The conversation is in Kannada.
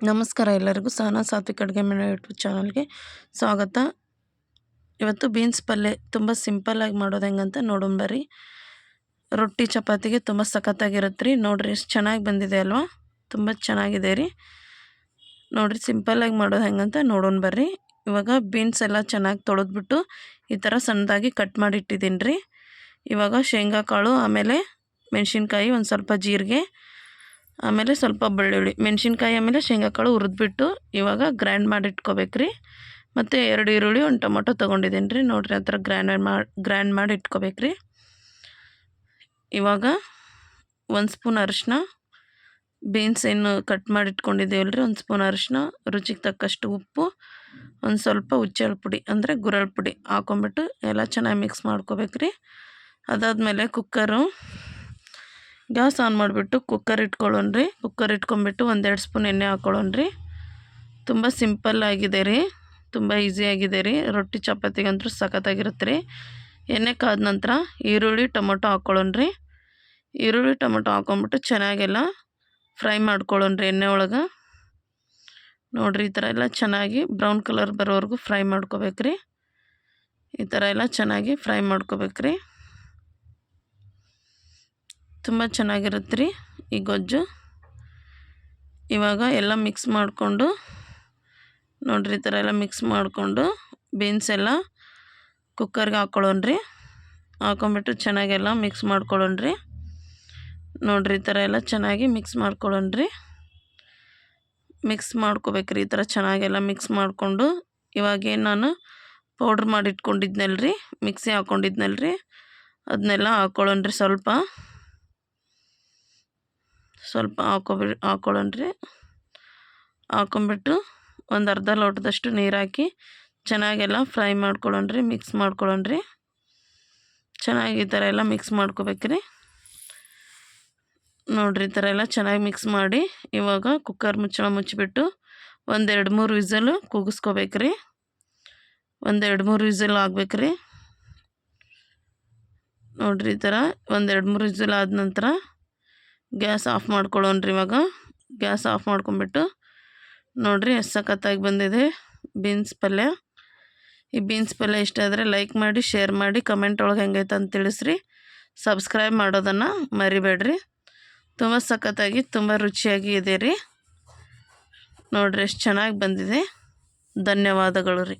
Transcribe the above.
ನಮಸ್ಕಾರ ಎಲ್ಲರಿಗೂ ಸಾನಾ ಸಾತ್ವಿಕ ಅಡುಗೆ ಮನೆ ಯೂಟ್ಯೂಬ್ ಚಾನಲ್ಗೆ ಸ್ವಾಗತ. ಇವತ್ತು ಬೀನ್ಸ್ ಪಲ್ಯ ತುಂಬ ಸಿಂಪಲ್ಲಾಗಿ ಮಾಡೋದು ಹೆಂಗಂತ ನೋಡೋಣ ಬರ್ರಿ. ರೊಟ್ಟಿ ಚಪಾತಿಗೆ ತುಂಬ ಸಖತ್ತಾಗಿರುತ್ತೆ ರೀ ನೋಡಿರಿ ಎಷ್ಟು ಚೆನ್ನಾಗಿ ಬಂದಿದೆ ಅಲ್ವಾ? ತುಂಬ ಚೆನ್ನಾಗಿದೆ ರೀ. ನೋಡಿರಿ ಸಿಂಪಲ್ಲಾಗಿ ಮಾಡೋದು ಹೆಂಗಂತ ನೋಡೋಣ ಬರ್ರಿ. ಇವಾಗ ಬೀನ್ಸ್ ಎಲ್ಲ ಚೆನ್ನಾಗಿ ತೊಳೆದ್ಬಿಟ್ಟು ಈ ಥರ ಸಣ್ಣದಾಗಿ ಕಟ್ ಮಾಡಿ ಇಟ್ಟಿದ್ದೀನಿ ರೀ. ಇವಾಗ ಶೇಂಗಾ ಕಾಳು ಆಮೇಲೆ ಮೆಣಸಿನ್ಕಾಯಿ ಒಂದು ಸ್ವಲ್ಪ ಜೀರಿಗೆ ಆಮೇಲೆ ಸ್ವಲ್ಪ ಬೆಳ್ಳುಳ್ಳಿ, ಮೆಣಸಿನ್ಕಾಯಿ ಆಮೇಲೆ ಶೇಂಗಾ ಕಾಳು ಹುರಿದ್ಬಿಟ್ಟು ಇವಾಗ ಗ್ರೈಂಡ್ ಮಾಡಿ ಇಟ್ಕೋಬೇಕ್ರಿ ಮತ್ತು ಎರಡು ಈರುಳ್ಳಿ, ಒಂದು ಟೊಮೊಟೊ ತೊಗೊಂಡಿದ್ದೀನಿ ರೀ. ನೋಡಿರಿ ಆ ಥರ ಗ್ರೈಂಡ್ ಮಾಡಿ ಗ್ರೈಂಡ್ ಮಾಡಿ ಇಟ್ಕೋಬೇಕು ರೀ ಇವಾಗ ಒಂದು ಸ್ಪೂನ್ ಅರಿಶಿನ ಬೀನ್ಸ್ ಏನು ಕಟ್ ಮಾಡಿ ಇಟ್ಕೊಂಡಿದ್ದೇವಲ್ಲ ರೀ ಒಂದು ಸ್ಪೂನ್ ಅರಿಶಿನ ರುಚಿಗೆ ತಕ್ಕಷ್ಟು ಉಪ್ಪು, ಒಂದು ಸ್ವಲ್ಪ ಹುಚ್ಚೆಳ್ ಪುಡಿ ಅಂದರೆ ಗುರಳ್ ಪುಡಿ ಹಾಕೊಂಬಿಟ್ಟು ಎಲ್ಲ ಚೆನ್ನಾಗಿ ಮಿಕ್ಸ್ ಮಾಡ್ಕೋಬೇಕ್ರಿ. ಅದಾದಮೇಲೆ ಕುಕ್ಕರು ಗ್ಯಾಸ್ ಆನ್ ಮಾಡಿಬಿಟ್ಟು ಕುಕ್ಕರ್ ಇಟ್ಕೊಳ್ಳೋಣ್ರಿ. ಕುಕ್ಕರ್ ಇಟ್ಕೊಂಬಿಟ್ಟು ಒಂದೆರಡು ಸ್ಪೂನ್ ಎಣ್ಣೆ ಹಾಕ್ಕೊಳ್ಳೋಣ್ರಿ ತುಂಬ ಸಿಂಪಲ್ ಆಗಿದೆ ರೀ. ತುಂಬ ಆಗಿದೆ ರೀ. ರೊಟ್ಟಿ ಚಪಾತಿಗಂತೂ ಸಖತ್ತಾಗಿರುತ್ತೆ ರೀ ಎಣ್ಣೆ ಕಾದ ನಂತರ ಈರುಳ್ಳಿ, ಟೊಮೊಟೊ ಹಾಕ್ಕೊಳ್ಳೋಣ್ರಿ ಈರುಳ್ಳಿ, ಟೊಮೊಟೊ ಹಾಕ್ಕೊಂಬಿಟ್ಟು ಚೆನ್ನಾಗೆಲ್ಲ ಫ್ರೈ ಮಾಡ್ಕೊಳ್ಳೋಣ್ರಿ ಎಣ್ಣೆ ಒಳಗೆ. ನೋಡಿರಿ, ಈ ಥರ ಎಲ್ಲ ಚೆನ್ನಾಗಿ ಬ್ರೌನ್ ಕಲರ್ ಬರೋವರೆಗೂ ಫ್ರೈ ಮಾಡ್ಕೋಬೇಕ್ರಿ. ಈ ಥರ ಎಲ್ಲ ಚೆನ್ನಾಗಿ ಫ್ರೈ ಮಾಡ್ಕೋಬೇಕ್ರಿ. ತುಂಬ ಚೆನ್ನಾಗಿರುತ್ತೆ ರೀ ಈ ಗೊಜ್ಜು. ಇವಾಗ ಎಲ್ಲ ಮಿಕ್ಸ್ ಮಾಡಿಕೊಂಡು, ನೋಡ್ರಿ ಈ ಥರ ಎಲ್ಲ ಮಿಕ್ಸ್ ಮಾಡಿಕೊಂಡು ಬೀನ್ಸ್ ಎಲ್ಲ ಕುಕ್ಕರ್ಗೆ ಹಾಕ್ಕೊಳ್ಳೋಣ್ರಿ ಹಾಕೊಂಬಿಟ್ಟು ಚೆನ್ನಾಗೆಲ್ಲ ಮಿಕ್ಸ್ ಮಾಡ್ಕೊಳ್ಳೋಣ್ರಿ ನೋಡ್ರಿ ಈ ಥರ ಎಲ್ಲ ಚೆನ್ನಾಗಿ ಮಿಕ್ಸ್ ಮಾಡ್ಕೊಳ್ಳೋಣ್ರಿ ಮಿಕ್ಸ್ ಮಾಡ್ಕೋಬೇಕ್ರಿ ಈ ಥರ ಚೆನ್ನಾಗೆಲ್ಲ ಮಿಕ್ಸ್ ಮಾಡಿಕೊಂಡು. ಇವಾಗೇನು ನಾನು ಪೌಡ್ರ್ ಮಾಡಿಟ್ಕೊಂಡಿದ್ನಲ್ರಿ ಮಿಕ್ಸಿ ಹಾಕ್ಕೊಂಡಿದ್ನಲ್ರಿ ಅದನ್ನೆಲ್ಲ ಹಾಕ್ಕೊಳ್ಳೋಣ್ರಿ ಸ್ವಲ್ಪ. ಸ್ವಲ್ಪ ಹಾಕೊಬಿ, ಹಾಕೊಳ್ಳೋಣ್ರಿ. ಹಾಕೊಂಬಿಟ್ಟು ಒಂದು ಅರ್ಧ ಲೋಟದಷ್ಟು ನೀರು ಹಾಕಿ ಚೆನ್ನಾಗೆಲ್ಲ ಫ್ರೈ ಮಾಡ್ಕೊಳ್ಳೋಣ್ರಿ, ಮಿಕ್ಸ್ ಮಾಡ್ಕೊಳ್ಳೋಣ್ರಿ. ಚೆನ್ನಾಗಿ ಈ ಥರ ಎಲ್ಲ ಮಿಕ್ಸ್ ಮಾಡ್ಕೋಬೇಕ್ರಿ. ನೋಡಿರಿ ಈ ಥರ ಎಲ್ಲ ಚೆನ್ನಾಗಿ ಮಿಕ್ಸ್ ಮಾಡಿ ಇವಾಗ ಕುಕ್ಕರ್ ಮುಚ್ಚಳ ಮುಚ್ಚಿಬಿಟ್ಟು ಒಂದೆರಡು ಮೂರು ವಿಸಲು ಕೂಗಿಸ್ಕೋಬೇಕ್ರಿ. ಒಂದೆರಡು ಮೂರು ವಿಸಲ್ ಆಗ್ಬೇಕ್ರಿ. ನೋಡಿರಿ ಈ ಥರ ಒಂದೆರಡು ಮೂರು ವಿಸಲ್ ಆದ ನಂತರ ಗ್ಯಾಸ್ ಆಫ್ ಮಾಡ್ಕೊಳ್ಳೋಣ್ರಿ ಇವಾಗ. ಗ್ಯಾಸ್ ಆಫ್ ಮಾಡ್ಕೊಂಬಿಟ್ಟು ನೋಡಿರಿ ಎಷ್ಟು ಸಖತ್ತಾಗಿ ಬಂದಿದೆ ಬೀನ್ಸ್ ಪಲ್ಯ. ಈ ಬೀನ್ಸ್ ಪಲ್ಯ ಇಷ್ಟ ಆದರೆ ಲೈಕ್ ಮಾಡಿ ಶೇರ್ ಮಾಡಿ ಕಮೆಂಟ್ ಒಳಗೆ ಹೆಂಗೈತೆ ಅಂತ ತಿಳಿಸ್ರಿ. ಸಬ್ಸ್ಕ್ರೈಬ್ ಮಾಡೋದನ್ನು ಮರಿಬೇಡ್ರಿ. ತುಂಬ ಸಖತ್ತಾಗಿ, ತುಂಬ ರುಚಿಯಾಗಿ ಇದೆ ರೀ. ನೋಡಿರಿ ಎಷ್ಟು ಚೆನ್ನಾಗಿ ಬಂದಿದೆ. ಧನ್ಯವಾದಗಳು ರೀ.